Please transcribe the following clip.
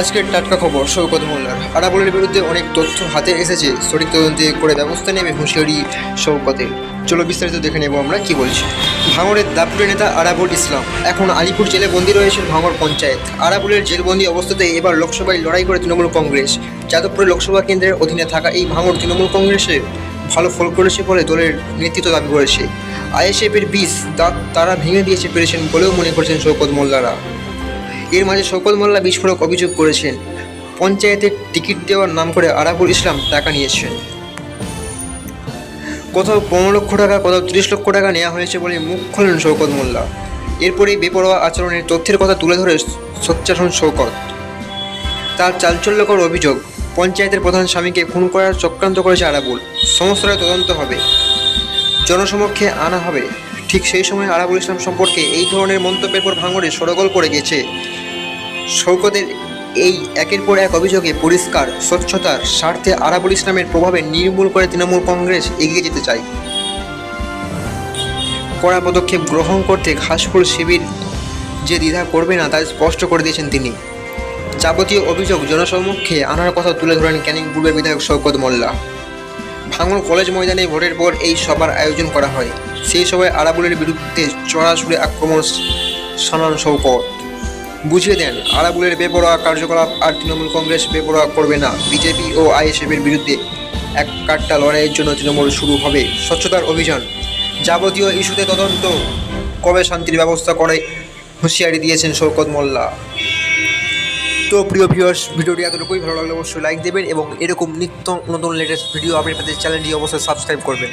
আজকের টাটকা খবর শৌকত মোল্লার। আরাবুলের বিরুদ্ধে অনেক তথ্য হাতে এসেছে। সঠিক তদন্তে করে ব্যবস্থা নেবে হুঁশিয়ারি শৌকতের চলো বিস্তারিত দেখে নেব আমরা কি বলছি। ভাঙড়ের দাপুরের নেতা আরাবুল ইসলাম। এখন আলিপুর জেলে বন্দী রয়েছেন ভাঙড় পঞ্চায়েত। আরাবুলের জেলবন্দি অবস্থাতে এবার লোকসভায় লড়াই করে তৃণমূল কংগ্রেস। যাদবপুর লোকসভা কেন্দ্রের অধীনে থাকা এই ভাঙড় তৃণমূল কংগ্রেসে ভালো ফল করেছে বলে দলের নেতৃত্ব দাবি করেছে। আইএসএফের বিষ দাঁত তারা ভেঙে দিয়েছে পেরেছেন বলেও মনে করছেন শৌকত মোল্লারা। এর মাঝে শকত মোল্লা বিস্ফোরক অভিযোগ করেছেন। পঞ্চায়েতের টিকিট দেওয়ার নাম করে আরাবুল ইসলাম টাকা নিয়েছেন। কোথাও পনেরো লক্ষ টাকা, কোথাও তিরিশ লক্ষ টাকা নেওয়া হয়েছে বলে মুখ খোলেন শৌকত মোল্লা। এরপরেই বেপরোয়া আচরণের তথ্যের কথা তুলে ধরে সোচ্চার হন শৌকত তার চাঞ্চল্যকর অভিযোগ, পঞ্চায়েতের প্রধান স্বামীকে খুন করার চক্রান্ত করেছে আরাবুল। সমস্তটা তদন্ত হবে। জনসমক্ষে আনা হবে। ঠিক সেই সময় আরাবুল ইসলাম সম্পর্কে এই ধরনের মন্তব্যের পর ভাঙড়ে সরগোল পড়ে গেছে। শৌকতের এই একের পর এক অভিযোগে পরিষ্কার স্বচ্ছতার স্বার্থে আরাবুল ইসলামের প্রভাবে নির্মূল করে তৃণমূল কংগ্রেস এগিয়ে যেতে চায়। কড়া পদক্ষেপ গ্রহণ করতে ঘাসফুল শিবির যে দ্বিধা করবে না তা স্পষ্ট করে দিয়েছেন তিনি। যাবতীয় অভিযোগ জনসমক্ষে আনার কথা তুলে ধরেন ক্যানিং পূর্বের বিধায়ক শওকত মোল্লা। ভাঙড় কলেজ ময়দানে ভোটের পর এই সভার আয়োজন করা হয়। সেই সভায় আরাবুলের বিরুদ্ধে চড়াশুড়ে আক্রমণ সানান শৌকত। বুঝিয়ে দেন, আরাবুলের বেপরোয়া কার্যকলাপ আর তৃণমূল কংগ্রেস বেপরোয়া করবে না। বিজেপি ও আইএসএফের বিরুদ্ধে এক কাট্টা লড়াইয়ের জন্য তৃণমূল শুরু হবে স্বচ্ছতার অভিযান। যাবতীয় ইস্যুতে তদন্ত, কবে শান্তির ব্যবস্থা করে হুঁশিয়ারি দিয়েছেন শৌকত মোল্লা। তো প্রিয় ভিউয়ার্স ভিডিওটি এতটুকুই। ভালো লাগলে অবশ্যই লাইক দেবেন এবং এরকম নিত্য নতুন লেটেস্ট ভিডিও আপনি পেতে চ্যানেলটি অবশ্যই সাবস্ক্রাইব করবেন।